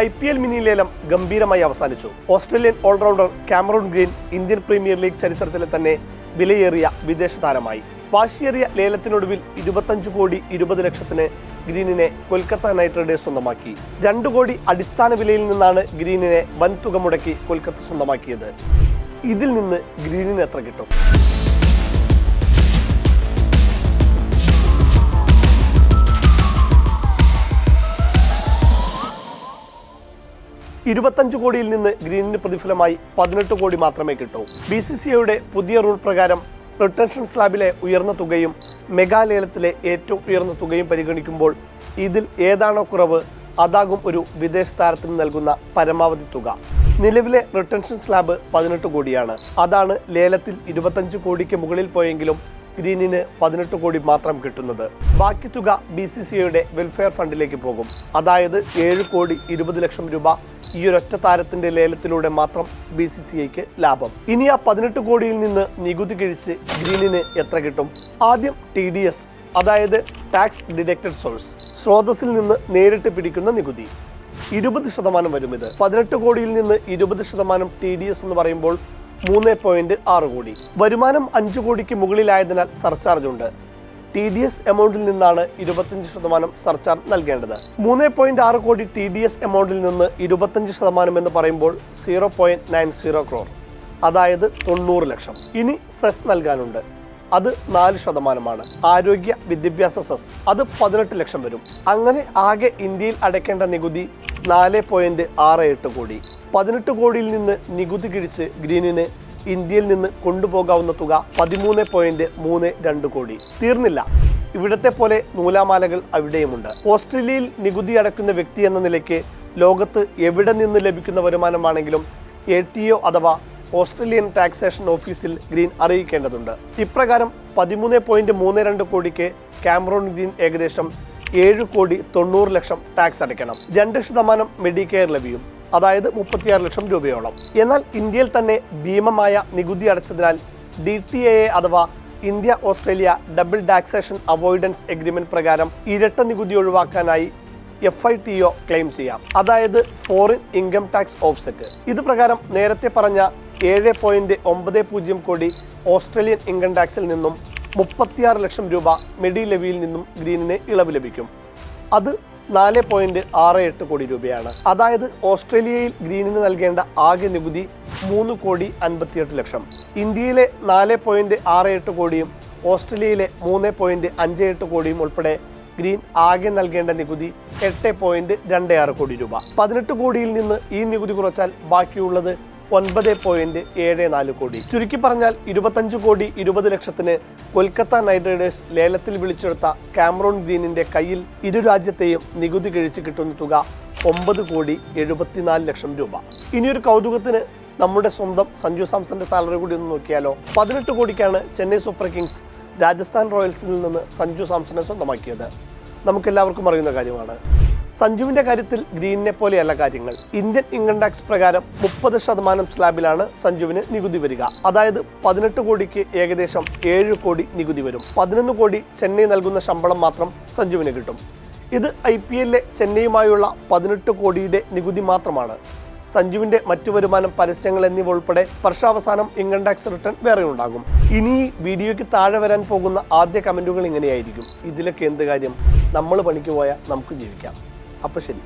I P L mini ലേലം ഗംഭീരമായി അവസാനിച്ചു. Australian allrounder Cameron Green Indian Premier League ചരിത്രത്തിലെ തന്നെ വിലയേറിയ വിദേശ താരമായി. വാശിയേറിയ ലേലത്തിനൊടുവിൽ ഇരുപത്തഞ്ച് കോടി ഇരുപത് ലക്ഷത്തിന് ഗ്രീനിനെ കൊൽക്കത്ത നൈറ്റ് റൈഡേഴ്സ് സ്വന്തമാക്കി. രണ്ടു കോടി അടിസ്ഥാന വിലയിൽ നിന്നാണ് ഗ്രീനിനെ വൻ തുക മുടക്കി കൊൽക്കത്ത സ്വന്തമാക്കിയത്. ഇതിൽ നിന്ന് ഗ്രീനിന് എത്ര കിട്ടും? ഇരുപത്തഞ്ച് കോടിയിൽ നിന്ന് ഗ്രീനിന് പ്രതിഫലമായി പതിനെട്ട് കോടി മാത്രമേ കിട്ടൂ. ബി സി സി ഐയുടെ പുതിയ റൂൾ പ്രകാരം റിട്ടൻഷൻ സ്ലാബിലെ ഉയർന്ന തുകയും മെഗാ ലേലത്തിലെ ഏറ്റവും ഉയർന്ന തുകയും പരിഗണിക്കുമ്പോൾ ഇതിൽ ഏതാണോ കുറവ് അതാകും ഒരു വിദേശ താരത്തിന് നൽകുന്ന പരമാവധി തുക. നിലവിലെ റിട്ടൻഷൻ സ്ലാബ് പതിനെട്ട് കോടിയാണ്. അതാണ് ലേലത്തിൽ ഇരുപത്തഞ്ച് കോടിക്ക് മുകളിൽ പോയെങ്കിലും ഗ്രീനിന് പതിനെട്ട് കോടി മാത്രം കിട്ടുന്നത്. ബാക്കി തുക ബി സി സി ഐയുടെ വെൽഫെയർ ഫണ്ടിലേക്ക് പോകും. അതായത് ഏഴ് കോടി ഇരുപത് ലക്ഷം രൂപ ഈ ഒരൊറ്റ താരത്തിന്റെ ലേലത്തിലൂടെ മാത്രം ബി സി സി ഐക്ക് ലാഭം. ഇനി ആ പതിനെട്ട് കോടിയിൽ നിന്ന് നികുതി കിഴിച്ച് ഗ്രീനിന് എത്ര കിട്ടും? ആദ്യം ടി ഡി എസ് അതായത് ടാക്സ് ഡിഡക്റ്റഡ് സോഴ്സ് സ്രോതസ്സിൽ നിന്ന് നേരിട്ട് പിടിക്കുന്ന നികുതി. ഇരുപത് ശതമാനം വരും ഇത്. പതിനെട്ട് കോടിയിൽ നിന്ന് ഇരുപത് ശതമാനം ടി ഡി എസ് എന്ന് പറയുമ്പോൾ മൂന്ന് പോയിന്റ് ആറ് കോടി. വരുമാനം അഞ്ച് കോടിക്ക് മുകളിലായതിനാൽ സർചാർജ് ഉണ്ട്. ടി ഡി എസ് എമൗണ്ടിൽ നിന്നാണ് ഇരുപത്തഞ്ച് ശതമാനം സർചാർജ് നൽകേണ്ടത്. മൂന്ന് പോയിന്റ് ആറ് കോടി ടി ഡി എസ് എമൗണ്ടിൽ നിന്ന് ഇരുപത്തഞ്ച് ശതമാനം എന്ന് പറയുമ്പോൾ zero point nine zero crore അതായത് തൊണ്ണൂറ് ലക്ഷം. ഇനി സെസ് നൽകാനുണ്ട്. അത് നാല് ശതമാനമാണ്. ആരോഗ്യ വിദ്യാഭ്യാസ സെസ് അത് പതിനെട്ട് ലക്ഷം വരും. അങ്ങനെ ആകെ ഇന്ത്യയിൽ അടയ്ക്കേണ്ട നികുതി നാല് പോയിന്റ് ആറ് എട്ട് കോടി. പതിനെട്ട് കോടിയിൽ നിന്ന് നികുതി കിഴിച്ച് ഗ്രീനിന് ഇന്ത്യയിൽ നിന്ന് കൊണ്ടുപോകാവുന്ന തുക പതിമൂന്ന് പോയിന്റ് മൂന്ന് രണ്ട് കോടി. തീർന്നില്ല. ഇവിടത്തെ പോലെ നൂലാമാലകൾ അവിടെയുമുണ്ട്. ഓസ്ട്രേലിയയിൽ നികുതി അടക്കുന്ന വ്യക്തി എന്ന നിലയ്ക്ക് ലോകത്ത് എവിടെ നിന്ന് ലഭിക്കുന്ന വരുമാനമാണെങ്കിലും എ ടി ഒ അഥവാ ഓസ്ട്രേലിയൻ ടാക്സേഷൻ ഓഫീസിൽ ഗ്രീൻ അറിയിക്കേണ്ടതുണ്ട്. ഇപ്രകാരം പതിമൂന്ന് പോയിന്റ് മൂന്ന് രണ്ട് കോടിക്ക് കാമറോൺ ഗ്രീൻ ഏകദേശം ഏഴ് കോടി തൊണ്ണൂറ് ലക്ഷം ടാക്സ് അടയ്ക്കണം. രണ്ട് ശതമാനം മെഡിക്കെയർ ലഭിക്കും. അതായത് മുപ്പത്തിയാറ് ലക്ഷം രൂപയോളം. എന്നാൽ ഇന്ത്യയിൽ തന്നെ ഭീമമായ നികുതി അടച്ചതിനാൽ ഡി ടി എ അഥവാ India Australia double taxation avoidance agreement പ്രകാരം ഇരട്ട നികുതി ഒഴിവാക്കാനായി F I T O claim ചെയ്യാം. അതായത് ഫോറിൻ ഇൻകം ടാക്സ് ഓഫ്സെറ്റ്. ഇത് പ്രകാരം നേരത്തെ പറഞ്ഞ ഏഴ് പോയിന്റ് ഒമ്പത് പൂജ്യം കോടി ഓസ്ട്രേലിയൻ ഇൻകം ടാക്സിൽ നിന്നും മുപ്പത്തിയാറ് ലക്ഷം രൂപ മെഡി ലെവിയിൽ നിന്നും ഗ്രീനിന് ഇളവ് ലഭിക്കും. അത് നാല് പോയിന്റ് ആറ് എട്ട് കോടി രൂപയാണ്. അതായത് ഓസ്ട്രേലിയയിൽ ഗ്രീനിന് നൽകേണ്ട ആകെ നികുതി മൂന്ന് കോടി അൻപത്തിയെട്ട് ലക്ഷം. ഇന്ത്യയിലെ നാല് പോയിന്റ് ആറ് എട്ട് കോടിയും ഓസ്ട്രേലിയയിലെ മൂന്ന് പോയിന്റ് അഞ്ച് എട്ട് കോടിയും ഉൾപ്പെടെ ഗ്രീൻ ആകെ നൽകേണ്ട നികുതി എട്ട് പോയിന്റ് രണ്ട് ആറ് കോടി രൂപ. പതിനെട്ട് കോടിയിൽ നിന്ന് ഈ നികുതി കുറച്ചാൽ ബാക്കിയുള്ളത് ഒൻപത് പോയിന്റ് ഏഴ് നാല് കോടി. ചുരുക്കി പറഞ്ഞാൽ ഇരുപത്തഞ്ച് കോടി ഇരുപത് ലക്ഷത്തിന് കൊൽക്കത്ത നൈറ്റ് റൈഡേഴ്സ് ലേലത്തിൽ വിളിച്ചെടുത്ത കാമറോൺ ഗ്രീനിന്റെ കയ്യിൽ ഇരു രാജ്യത്തെയും നികുതി കഴിച്ച് കിട്ടുന്ന തുക ഒമ്പത് കോടി എഴുപത്തിനാല് ലക്ഷം രൂപ. ഇനിയൊരു കൗതുകത്തിന് നമ്മുടെ സ്വന്തം സഞ്ജു സാംസന്റെ സാലറി കൂടി ഒന്ന് നോക്കിയാലോ? പതിനെട്ട് കോടിക്കാണ് ചെന്നൈ സൂപ്പർ കിങ്സ് രാജസ്ഥാൻ റോയൽസിൽ നിന്ന് സഞ്ജു സാംസനെ സ്വന്തമാക്കിയത്. നമുക്കെല്ലാവർക്കും അറിയുന്ന കാര്യമാണ്. സഞ്ജുവിന്റെ കാര്യത്തിൽ ഗ്രീനിനെ പോലെയല്ല കാര്യങ്ങൾ. ഇന്ത്യൻ ഇൻകം ടാക്സ് പ്രകാരം മുപ്പത് ശതമാനം സ്ലാബിലാണ് സഞ്ജുവിന് നികുതി വരിക. അതായത് പതിനെട്ട് കോടിക്ക് ഏകദേശം ഏഴ് കോടി നികുതി വരും. പതിനൊന്ന് കോടി ചെന്നൈ നൽകുന്ന ശമ്പളം മാത്രം സഞ്ജുവിന് കിട്ടും. ഇത് ഐ പി എല്ലിലെ ചെന്നൈയുമായുള്ള പതിനെട്ട് കോടിയുടെ നികുതി മാത്രമാണ്. സഞ്ജുവിന്റെ മറ്റു വരുമാനം പരസ്യങ്ങൾ എന്നിവ ഉൾപ്പെടെ വർഷാവസാനം ഇൻകം ടാക്സ് റിട്ടേൺ വേറെ ഉണ്ടാകും. ഇനി വീഡിയോയ്ക്ക് താഴെ വരാൻ പോകുന്ന ആദ്യ കമന്റുകൾ ഇങ്ങനെയായിരിക്കും. ഇതിലൊക്കെ എന്ത് കാര്യം? നമ്മൾ പണിക്ക് പോയാൽ നമുക്ക് ജീവിക്കാം. അപ്പോൾ ശരി